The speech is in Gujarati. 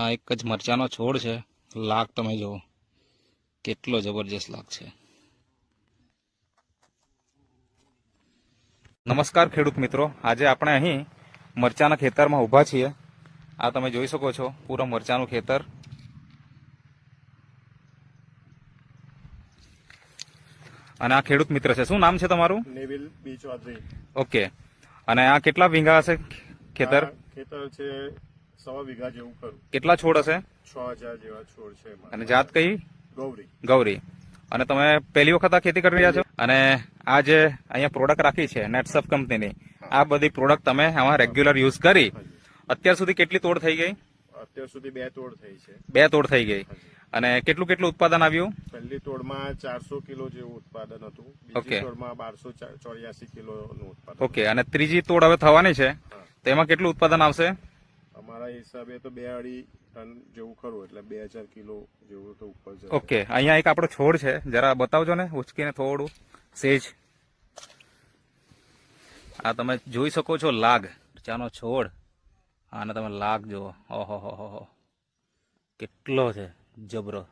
આ એક જ મરચાનો છોડ છે. લાગ તમે જુઓ. કેટલો જબરજસ્ત લાગ છે. નમસ્કાર ખેડૂત મિત્રો. આજે આપણે અહીં મરચાના ખેતરમાં ઊભા છીએ. આ તમે જોઈ શકો છો પૂરા મરચાનું ખેતર. અને આ ખેડૂત મિત્ર છે. શું નામ છે તમારું? Neville B Chaudhary. ઓકે. અને આ કેટલા વીંગા હશે ખેતર? ખેતર છે સવા વીઘા જેવું ખરું. કેટલા છોડ હશે? છ હજાર જેવા છોડ છે અને જાત કઈ? ગૌરી. ગૌરી. અને તમે પહેલી વખત આ ખેતી કરી રહ્યા છો? અને આ જે અહીંયા પ્રોડક્ટ રાખી છે નેટસફ કંપનીની આ બધી પ્રોડક્ટ તમે આમાં રેગ્યુલર યુઝ કરી. અત્યાર સુધી કેટલી તોડ થઈ ગઈ? અત્યાર સુધી બે તોડ થઈ છે. બે તોડ થઈ ગઈ. અને કેટલું કેટલું ઉત્પાદન આવ્યું? પહેલી તોડમાં ચારસો કિલો જેવું ઉત્પાદન હતું. ઓકે. બીજી તોડમાં બારસો ચોર્યાસી કિલો ઉત્પાદન ઓકે. અને ત્રીજી તોડ હવે થવાની છે. તો એમાં કેટલું ઉત્પાદન આવશે? અમારા હિસાબે તો બે અઢી ટન જેવું ખરું, એટલે બે હજાર કિલો જેવું તો ઉપર જાય. ઓકે, અહીંયા એક આપણો છોડ છે. જરા બતાવજો ને, ઉચકીને થોડું. સેજ. આ તમે જોઈ શકો છો લાગ ચાનો છોડ. આને તમે લાગ જુઓ. ઓહો હો હો. કેટલો છે, જબરો.